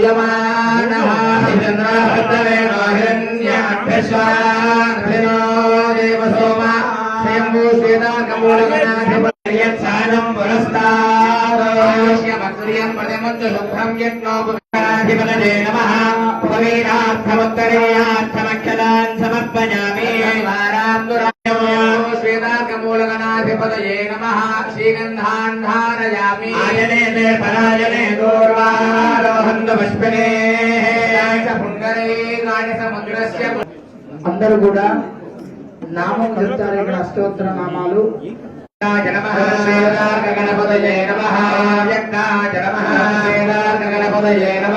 ध्रुवमानः चन्द्राभद्रवे हिरण्यभ्यश्वराभिनो देव सोमा स्वयम्भू श्वेताकमूलगणाधिपत्यत्सानं पुरस्तारश्यमक्रियं प्रतिमन्त शुभ्रं यज्ञोपकाधिपदजे नमः उपवीरार्थमुत्तरेयार्थमखिलान् समर्पयामि श्वेताकमूलगणाधिपतये नमः श्रीगन्धान् धारयामि आजने पराजने दूर्वा అందరు కూడా నామం చెప్తారు ఇక్కడ అష్టోత్తర నామాలు. గణపదయే నమ. గణపదయే నమ.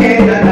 ವೇದನ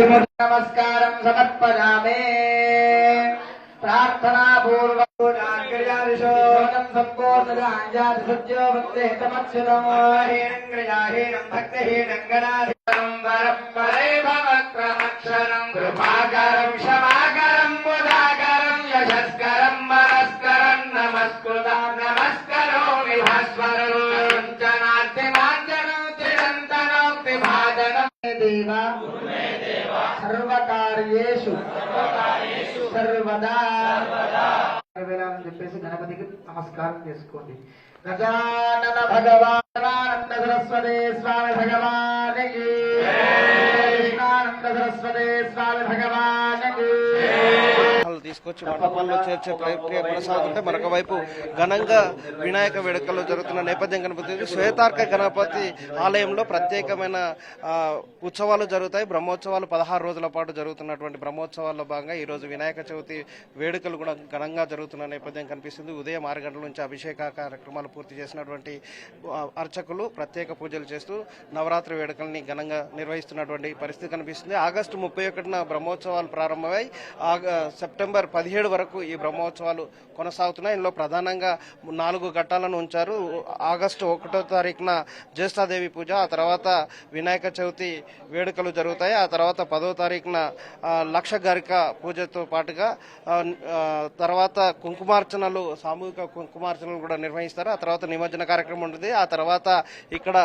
నమస్కారం సమర్పయామే ప్రార్థనా పూర్వకం సంపూర్ణాయాతి సత్యో వృత్తే తమత్సుతమోహీనంగ్రయాహీనం భక్తహీనం గణాధిపరం వరం వరే భవక్రమక్షరం కృపాకర చెప్పేసి గణపతికి నమస్కారం చేసుకోండి. గజానన భగవానంద సరస్వదే స్వామి భగవాన్ కృష్ణానంద సరస్వదే స్వామి భగవాన్ తీసుకొచ్చి మండపంలో చేర్చే ప్రక్రియ కొనసాగుతుంటే మరొక వైపు ఘనంగా వినాయక వేడుకలు జరుగుతున్న నేపథ్యం కనపడుతుంది. శ్వేతార్క గణపతి ఆలయంలో ప్రత్యేకమైన ఉత్సవాలు జరుగుతాయి. బ్రహ్మోత్సవాలు పదహారు రోజుల పాటు జరుగుతున్నటువంటి బ్రహ్మోత్సవాల్లో భాగంగా ఈ రోజు వినాయక చవితి వేడుకలు కూడా ఘనంగా జరుగుతున్న నేపథ్యం కనిపిస్తుంది. ఉదయం ఆరు గంటల నుంచి అభిషేక కార్యక్రమాలు పూర్తి చేసినటువంటి అర్చకులు ప్రత్యేక పూజలు చేస్తూ నవరాత్రి వేడుకల్ని ఘనంగా నిర్వహిస్తున్నటువంటి పరిస్థితి కనిపిస్తుంది. ఆగస్టు ముప్పై ఒకటిన బ్రహ్మోత్సవాలు ప్రారంభమై సెప్టెంబర్ డిసెంబర్ పదిహేడు వరకు ఈ బ్రహ్మోత్సవాలు కొనసాగుతున్నాయి. ఇందులో ప్రధానంగా నాలుగు ఘట్టాలను ఉంచారు. ఆగస్టు ఒకటో తారీఖున జ్యేష్ఠాదేవి పూజ ఆ తర్వాత వినాయక చవితి వేడుకలు జరుగుతాయి. ఆ తర్వాత పదో తారీఖున లక్ష గరిక పూజతో పాటుగా తర్వాత కుంకుమార్చనలు సామూహిక కుంకుమార్చనలు కూడా నిర్వహిస్తారు. ఆ తర్వాత నిమజ్జన కార్యక్రమం ఉంటుంది. ఆ తర్వాత ఇక్కడ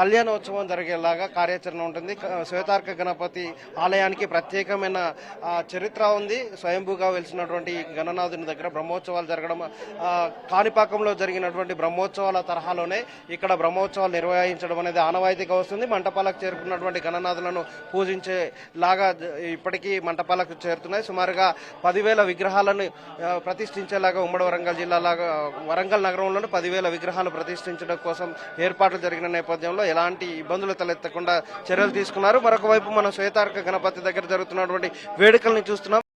కళ్యాణోత్సవం జరిగేలాగా కార్యాచరణ ఉంటుంది. శ్వేతార్క గణపతి ఆలయానికి ప్రత్యేకమైన చరిత్ర ఉంది. స్వయం స్వయంభూగా వెలిసినటువంటి గణనాథుని దగ్గర బ్రహ్మోత్సవాలు జరగడం కాణిపాకంలో జరిగినటువంటి బ్రహ్మోత్సవాల తరహాలోనే ఇక్కడ బ్రహ్మోత్సవాలు నిర్వహించడం అనేది ఆనవాయితీగా వస్తుంది. మంటపాలకు చేరుకున్నటువంటి గణనాథులను పూజించే లాగా ఇప్పటికీ మంటపాలకు చేరుతున్నాయి. సుమారుగా పదివేల విగ్రహాలను ప్రతిష్ఠించేలాగా ఉమ్మడి వరంగల్ జిల్లాలాగా వరంగల్ నగరంలోని పదివేల విగ్రహాలు ప్రతిష్ఠించడం కోసం ఏర్పాట్లు జరిగిన నేపథ్యంలో ఎలాంటి ఇబ్బందులు తలెత్తకుండా చర్యలు తీసుకున్నారు. మరొక వైపు మనం శ్వేతార్క గణపతి దగ్గర జరుగుతున్నటువంటి వేడుకల్ని చూస్తున్నాం.